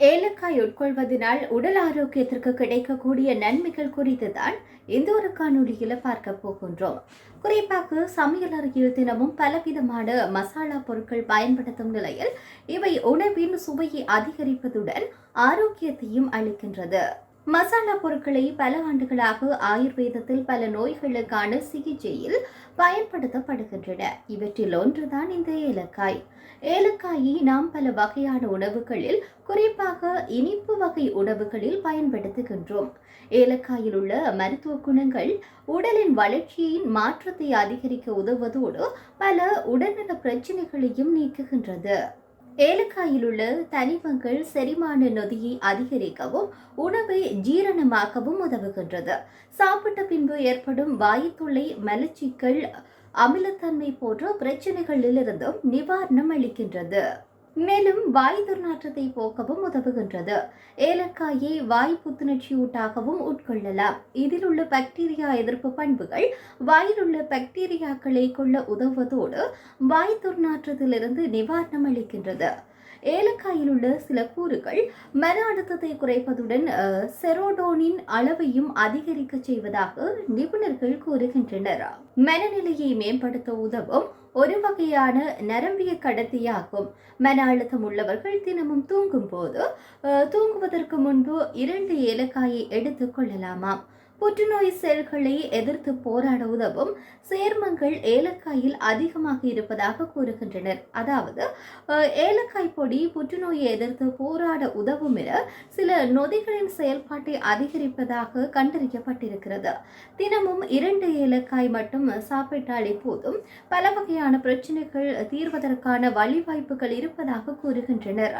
ஏலக்காய் உட்கொள்வதனால் உடல் ஆரோக்கியத்திற்கு கிடைக்கக்கூடிய நன்மைகள் குறித்து தான் இந்த ஒரு காணொலியில் பார்க்க போகின்றோம். குறிப்பாக சமையல் அறையில் தினமும் பலவிதமான மசாலா பொருட்கள் பயன்படுத்தும் நிலையில் இவை உணவின் சுவையை அதிகரிப்பதுடன் ஆரோக்கியத்தையும் அளிக்கின்றது. மசாலா பொருட்களை பல ஆண்டுகளாக ஆயுர்வேதத்தில் பல நோய்களுக்கான சிகிச்சையில் பயன்படுத்தப்படுகின்றன. இவற்றில் ஒன்றுதான் இந்த ஏலக்காய். ஏலக்காயை நாம் பல வகையான உணவுகளில் குறிப்பாக இனிப்பு வகை உணவுகளில் பயன்படுத்துகின்றோம். ஏலக்காயில் உள்ள மருத்துவ குணங்கள் உடலின் வளர்ச்சியின் மாற்றத்தை அதிகரிக்க உதவுவதோடு பல உடல்நல பிரச்சனைகளையும் நீக்குகின்றது. ஏலக்காயில் உள்ள தனிமங்கள் செரிமான நொதியை அதிகரிக்கவும் உணவை ஜீரணமாக்கவும் உதவுகின்றது. சாப்பிட்ட பின்பு ஏற்படும் வாயுத்துளை மலச்சிக்கல் அமிலத்தன்மை போன்ற பிரச்சனைகளிலிருந்தும் நிவாரணம் அளிக்கின்றது. மேலும் வாய் துர்நாற்றத்தை போக்கவும் உதவுகின்றது. ஏலக்காயை வாய் புத்துணர்ச்சியூட்டாகவும் உட்கொள்ளலாம். இதில் உள்ள பாக்டீரியா எதிர்ப்பு பண்புகள் வாயில் உள்ள பாக்டீரியாக்களை கொள்ள உதவுவதோடு வாய் துர்நாற்றத்திலிருந்து நிவாரணம் அளிக்கின்றது. ஏலக்காயில் உள்ள சில கூறுகள் மன அழுத்தத்தை குறைப்பதுடன் செரோடோனின் அளவையும் அதிகரிக்க செய்வதாக நிபுணர்கள் கூறுகின்றனர். மனநிலையை மேம்படுத்த உதவும் ஒரு வகையான நரம்பிய கடத்தியாகும். மன அழுத்தம் உள்ளவர்கள் தினமும் தூங்கும் போது தூங்குவதற்கு முன்பு இரண்டு ஏலக்காயை எடுத்துக் கொள்ளலாமாம். புற்றுநோய் செல்களை எதிர்த்து போராட உதவும் சேர்மங்கள் ஏலக்காயில் அதிகமாக இருப்பதாக கூறுகின்றனர். அதாவது ஏலக்காய் பொடி புற்றுநோயை எதிர்த்து போராட உதவும் என சில நொதிகளின் செயல்பாட்டை அதிகரிப்பதாக கண்டறியப்பட்டிருக்கிறது. தினமும் இரண்டு ஏலக்காய் மட்டும் சாப்பிட்டாலே போதும். பல வகையான பிரச்சனைகள் தீர்வதற்கான வழிவாய்ப்புகள் இருப்பதாக கூறுகின்றனர்.